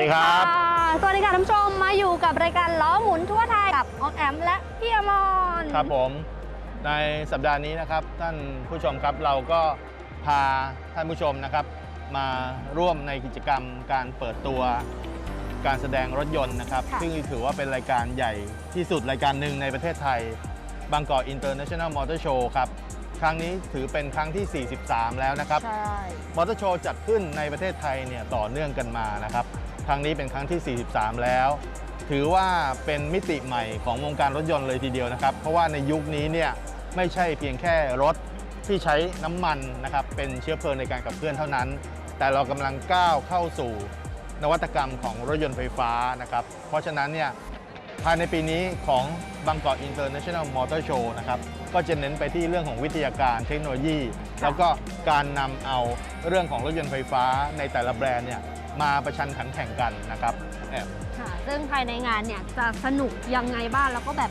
ดีสวัสดีครับะสวัสดีค่ะท่านผู้ชมมาอยู่กับรายการล้อหมุนทั่วไทยกับออมแอมและพี่อมรครับผมในสัปดาห์นี้นะครับท่านผู้ชมครับเราก็พาท่านผู้ชมนะครับ มาร่วมในกิจกรรมการเปิดตัวการแสดงรถยนต์นะครับค่ะซึ่งถือว่าเป็นรายการใหญ่ที่สุดรายการหนึ่งในประเทศไทยบางกอกอินเตอร์เนชั่นแนลมอเตอร์โชว์ครับครั้งนี้ถือเป็นครั้งที่ 43 แล้วนะครับใช่มอเตอร์โชว์จัดขึ้นในประเทศไทยเนี่ยต่อเนื่องกันมานะครับ ครั้งนี้เป็นครั้งที่ 43 แล้ว ถือว่าเป็นมิติใหม่ของวงการรถยนต์เลยทีเดียวนะครับ เพราะว่าในยุคนี้เนี่ยไม่ใช่เพียงแค่รถที่ใช้น้ำมันนะครับเป็นเชื้อเพลิงในการขับเคลื่อนเท่านั้น แต่เรากำลังก้าวเข้าสู่นวัตกรรมของรถยนต์ไฟฟ้านะครับ เพราะฉะนั้นเนี่ยภายในปีนี้ของบางกอกอินเตอร์เนชั่นแนลมอเตอร์โชว์นะครับก็จะเน้นไปที่เรื่องของวิทยาการเทคโนโลยี แล้วก็การนำเอาเรื่องของรถยนต์ไฟฟ้าในแต่ละแบรนด์เนี่ย มาประชันขันแข่งกันนะครับแอบค่ะซึ่งภายในงานเนี่ยจะสนุกยังไงบ้างแล้วก็แบบ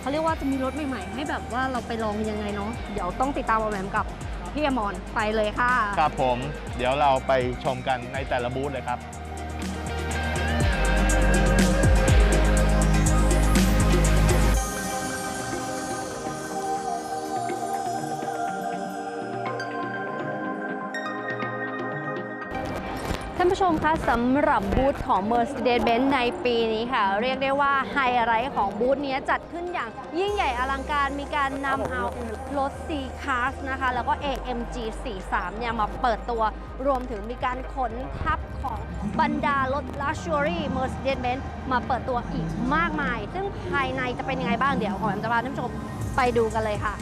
เขาเรียกว่าจะมีรถใหม่ๆ ให้แบบว่าเราไปลองยังไงเนาะเดี๋ยวต้องติดตามออมแอมกับพี่อมรไปเลยค่ะ ครับผม เดี๋ยวเราไปชมกันในแต่ละบูธเลยครับ ท่านผู้ชมคะสำหรับบูธของ Mercedes-Benz ในปีนี้ค่ะ เรียกได้ว่าไฮไลท์ของบูธนี้จัดขึ้นอย่างยิ่งใหญ่อลังการมีการนำเอารถ C-Class นะคะ แล้วก็ AMG 43 เนี่ย มาเปิดตัวรวมถึงมีการขนทัพของบรรดารถ Luxury Mercedes-Benz มาเปิดตัวอีกมากมาย ซึ่งภายในจะเป็นยังไงบ้างเดี๋ยวขอแอมจะพาท่านผู้ชมไปดูกันเลยค่ะ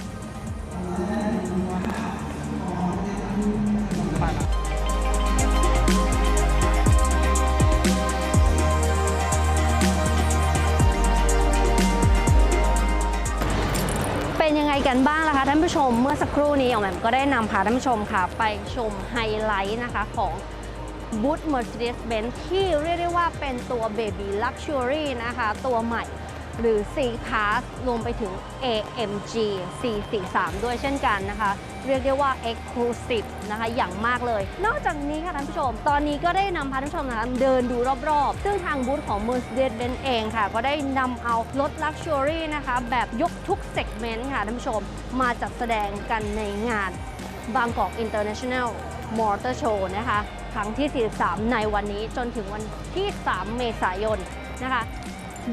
กันบ้างล่ะคะท่านผู้ชม เมื่อสักครู่นี้ออมแอมก็ได้นำพาท่านผู้ชมค่ะ ไปชมไฮไลท์นะคะของบูธ Mercedes-Benz ที่เรียกได้ว่าเป็นตัว Baby Luxury นะคะ ตัวใหม่ หรือ C-Class รวมไปถึง AMG C43 ด้วยเช่นกันนะคะ เรียกได้ว่า Exclusive นะคะอย่างมากเลย นอกจากนี้ค่ะท่านผู้ชม ตอนนี้ก็ได้นำพาท่านผู้ชมนะคะเดินดูรอบๆ ซึ่งทางบูธของ Mercedes-Benz เองค่ะ ก็ได้นำเอารถ Luxury นะคะ แบบยกทุกเซกเมนต์ค่ะท่านผู้ชมมาจัดแสดงกันในงานบางกอก International Motor Show นะคะครั้งที่ 43 ในวันนี้จนถึงวันที่ 3 เมษายนนะคะ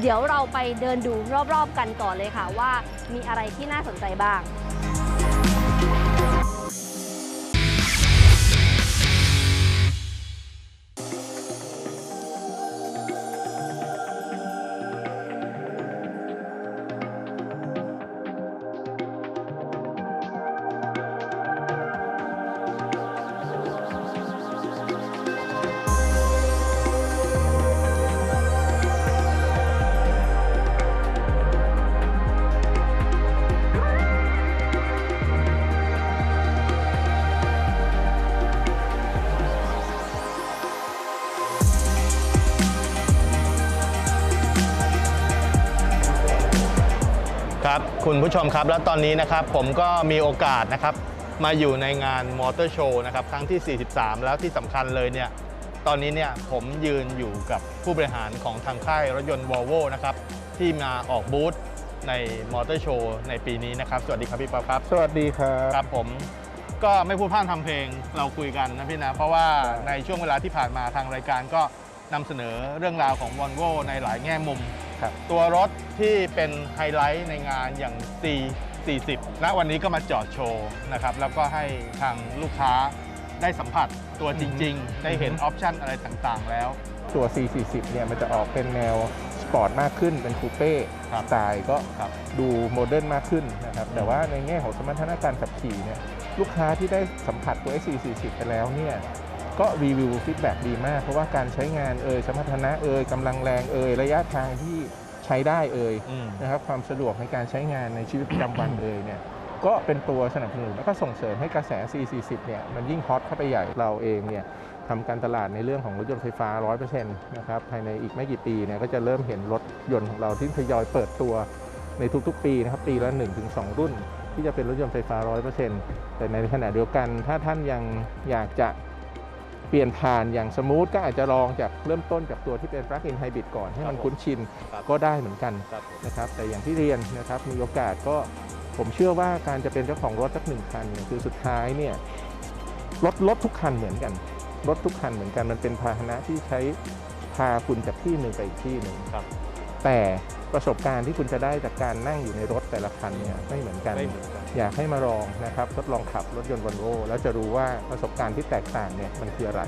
เดี๋ยวเราไปเดินดูรอบๆกันก่อนเลยค่ะว่ามีอะไรที่น่าสนใจบ้าง ครับคุณผู้ชมครับ แล้วตอนนี้นะครับผมก็มีโอกาสนะครับ มาอยู่ในงานมอเตอร์โชว์นะครับครั้งที่ 43 แล้วที่สำคัญเลยเนี่ยตอนนี้เนี่ยผมยืนอยู่กับผู้บริหารของทางค่ายรถยนต์ Volvo นะครับที่มาออกบูธในมอเตอร์โชว์ในปีนี้นะครับ สวัสดีครับพี่ป๊อปครับ สวัสดีครับครับผมก็ไม่พูดพร่ำทำเพลงเราคุยกันนะพี่นะ เพราะว่าในช่วงเวลาที่ผ่านมาทางรายการก็นำเสนอเรื่องราวของ v o l v o ในหลายแง่มุม ครับ ตัวรถที่เป็นไฮไลท์ในงานอย่าง C 40ณวันนี้ก็มาจอดโชว์นะครับแล้วก็ให้ทางลูกค้าได้สัมผัสตัวจริง ๆ ได้เห็นออปชันอะไรต่างๆ แล้ว ตัว C40 เนี่ยมันจะออกเป็นแนวสปอร์ตมากขึ้นเป็นคูเป้ครับสไตล์ก็ครับดูโมเดิร์นมากขึ้นนะครับแต่ว่าในแง่ของสมรรถนะการขับขี่เนี่ยลูกค้าที่ได้สัมผัสตัว X440 ไปแล้วเนี่ย ก็รีวิวฟีดแบ็ดีมาก เพราะว่าการใช้งานเอ่ยสมรรถนะเอ่ยกำลังแรงเอ่ยระยะทางที่ใช้ได้เอ่ยอืมนะครับความสะดวกในการใช้งานในชีวิตประจำวันเอ่ยเนี่ยก็เป็นตัวสนับสนุนแล้วก็ส่งเสริมให้กระแส C40 เนี่ยมันยิ่งฮอตเข้าไปใหญ่เราเองเนี่ยทำการตลาดในเรื่องของรถยนต์ไฟฟ้า 100%นะครับภายในอีกไม่กี่ปีเนี่ยก็จะเริ่มเห็นรถยนต์ของเราที่ทยอยเปิดตัวในทุกๆ ปีนะครับปีละ 1-2 รุ่น ที่จะเป็นรถยนต์ไฟฟ้า 100%แต่ในขณะเดียวกันถ้าท่านยังอยากจะ เปลี่ยนผ่านอย่างสมูทก็อาจจะลองจากเริ่มต้นจากตัวที่เป็น plug-in hybrid ก่อนให้มันครับผมคุ้นชินครับก็ได้เหมือนกันครับผมนะครับแต่อย่างที่เรียนนะครับมีโอกาสก็ผมเชื่อว่าการจะเป็นเจ้าของรถสักหนึ่งคันเนี่ยคือสุดท้ายเนี่ยรถรถทุกคันเหมือนกันรถทุกคันเหมือนกันมันเป็นพาหนะที่ใช้พาคุณจากที่หนึ่งไปอีกที่หนึ่งครับแต่ประสบการณ์ที่คุณจะได้จากการนั่งอยู่ในรถแต่ละคันเนี่ยไม่เหมือนกันไม่เหมื อยากให้มาลองนะครับทดลองขับรถยนต์วอลโวแล้วจะรู้ว่าประสบการณ์ที่แตกต่างเนี่ยมันคืออะไร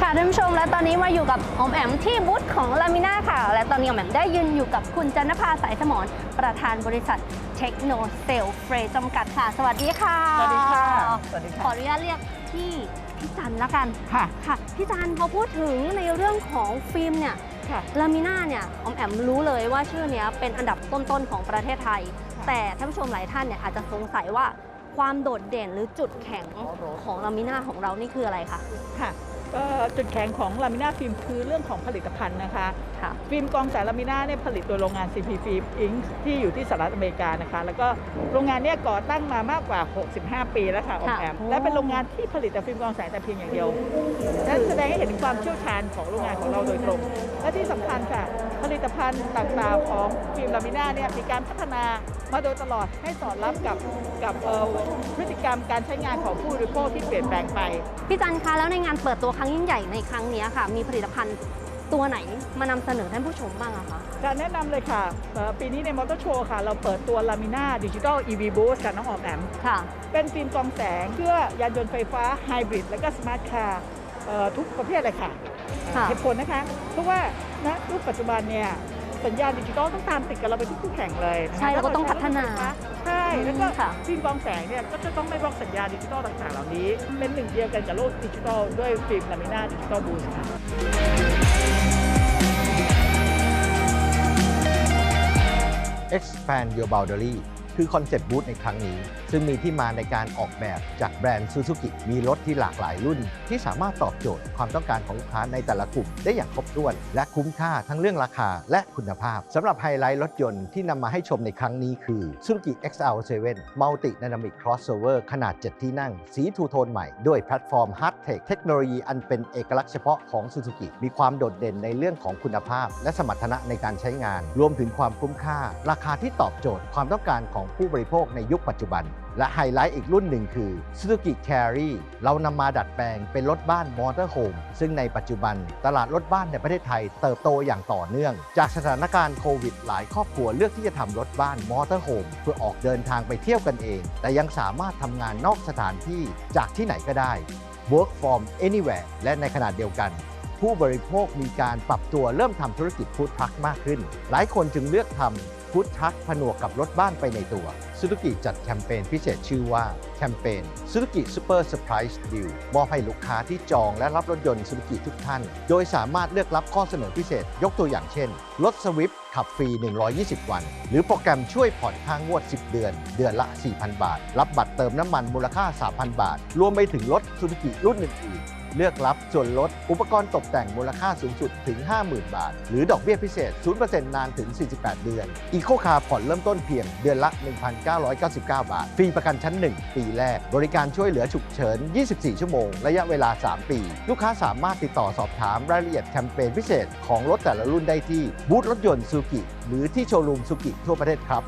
ค่ะท่านผู้ชมและตอนนี้มาอยู่กับอมแอมที่บูธของลามิน่าค่ะ และตอนนี้ออมแอมได้ยืนอยู่กับคุณจันทภาสายสมรประธานบริษัท เทคโนเซลเฟรจำกัดค่ะ สวัสดีค่ะสวัสดีค่ะ สวัสดีขค่ะออนุญาตเรียกพี่พี่จันละกันค่ะ ค่ะ พี่จันพอพูดถึงในเรื่องของฟิล์มเนี่ยค่ะ ลามิน่าเนี่ยออมแอมรู้เลยว่าชื่อเนี้ยเป็นอันดับต้นๆของประเทศไทย ค่ะ แต่ท่านผู้ชมหลายท่านเนี่ยอาจจะสงสัยว่าความโดดเด่นหรือจุดแข็งของลามิน่าของเรานี่คืออะไรคะ ค่ะ ก็จุดแข็งของลามิน่าฟิล์มคือเรื่องของผลิตภัณฑ์นะคะ ค่ะ ฟิล์มกองแสงลามิน่าเนี่ยผลิตโดยโรงงาน CP Film Inc. ที่อยู่ที่สหรัฐอเมริกานะคะ แล้วก็โรงงานเนี้ก่อตั้งมามากกว่า 65 ปีแล้วค่ะออมแอมค่ะและเป็นโรงงานที่ผลิตแต่ฟิล์มกองแสงแต่เพียงอย่างเดียวนั่นแสดงให้เห็นถึงความเชี่ยวชาญของโรงงานของเราโดยตรง และที่สำคัญค่ะ ผลิตภัณฑ์ต่างๆของฟิล์มลามิน่าเนี่ยมีการพัฒนามาโดยตลอดให้สอดรับกับกับเอ่อพฤติกรรมการใช้งานของผู้บริโภคที่เปลี่ยนแปลงไป พี่จันคะแล้วในงานเปิดตัวครั้งยิ่งใหญ่ในครั้งเนี้ยค่ะ มีผลิตภัณฑ์ตัวไหนมานำเสนอท่านผู้ชมบ้างอะคะการแนะนำเลยค่ะเอ่อปีนี้ในมอเตอร์โชว์ค่ะ เราเปิดตัว Lamina Digital EV Boost กับน้องออมแอมค่ะ เป็นฟิล์มกรองแสงเพื่อยานยนต์ไฟฟ้าไฮบริดและก็สมาร์ทคาร์ทุกประเภทเลยค่ะค่ะเหตุผลนะคะ เพราะว่าณยุคปัจจุบันเนี่ยสัญญาณดิจิทัลต้องตามติดกับเราไปทุกๆแห่งเลยนะคะใช่แล้วก็ต้องพัฒนาใช่ แล้วก็ค่ะฟิล์มกรองแสงเนี่ยก็จะต้องไม่บล็อกสัญญาณดิจิทัลต่างๆ เหล่านี้ เป็นหนึ่งเดียวกันกับโลกดิจิทัลด้วยฟิล์ม Lamina Digital Boost ค่ะ Expand Your Boundary คือคอนเซ็ปต์บูธในครั้งนี้ซึ่งมีที่มาในการออกแบบจากแบรนด์ Suzuki มีรถที่หลากหลายรุ่น ที่สามารถตอบโจทย์ความต้องการของลูกค้าในแต่ละกลุ่มได้อย่างครบถ้วน และคุ้มค่าทั้งเรื่องราคาและคุณภาพสำหรับไฮไลท์รถยนต์ที่นำมาให้ชมในครั้งนี้คือ Suzuki XL7 Multi Dynamic Crossover ขนาด 7 ที่นั่ง สีทูโทนใหม่ด้วยแพลตฟอร์ม Hard Tech เทคโนโลยีอันเป็นเอกลักษณ์เฉพาะของ Suzuki มีความโดดเด่นในเรื่องของคุณภาพ และสมรรถนะในการใช้งาน รวมถึงความคุ้มค่า ราคาที่ตอบโจทย์ความต้องการของผู้บริโภคในยุคปัจจุบัน และไฮไลท์อีกรุ่นหนึ่งคือ Suzuki Carry เรานำมาดัดแปลงเป็นรถบ้านมอเตอร์โฮมซึ่งในปัจจุบันตลาดรถบ้านในประเทศไทยเติบโตอย่างต่อเนื่อง จากสถานการณ์โควิด หลายครอบครัวเลือกที่จะทำรถบ้านมอเตอร์โฮมเพื่อออกเดินทางไปเที่ยวกันเอง แต่ยังสามารถทำงานนอกสถานที่จากที่ไหนก็ได้ Work from anywhere และในขณะเดียวกันผู้บริโภคมีการปรับตัวเริ่มทำธุรกิจฟู้ดทรัคมากขึ้น หลายคนจึงเลือกทำฟู้ดทรัคผนวกกับรถบ้านไปในตัว ซูซูกิจัดแคมเปญพิเศษชื่อว่าแคมเปญซูซูกิซูเปอร์เซอร์ไพรส์ดิวมอบให้ลูกค้าที่จองและรับรถยนต์ซูซูกิทุกท่าน โดยสามารถเลือกรับข้อเสนอพิเศษ ยกตัวอย่างเช่นรถสวิฟขับฟรี 120 วัน หรือโปรแกรมช่วยผ่อนค่างวด 10 เดือน เดือนละ 4,000 บาท รับบัตรเติมน้ำมันมูลค่า 3,000 บาท รวมไปถึงรถซูซูกิรุ่นอื่นๆ เลือกรับส่วนลดอุปกรณ์ตกแต่งมูลค่าสูงสุดถึง 50,000 บาท หรือดอกเบี้ยพิเศษ 0%นานถึง 48 เดือน อีโคคาร์ผ่อนเริ่มต้นเพียงเดือนละ 1,999 บาท ฟรีประกันชั้น 1 ปีแรก บริการช่วยเหลือฉุกเฉิน 24 ชั่วโมง ระยะเวลา 3 ปี ลูกค้าสามารถติดต่อสอบถามรายละเอียดแคมเปญพิเศษของรถแต่ละรุ่นได้ที่บูธรถยนต์ซูกิหรือที่โชว์รูมซูกิทั่วประเทศครับ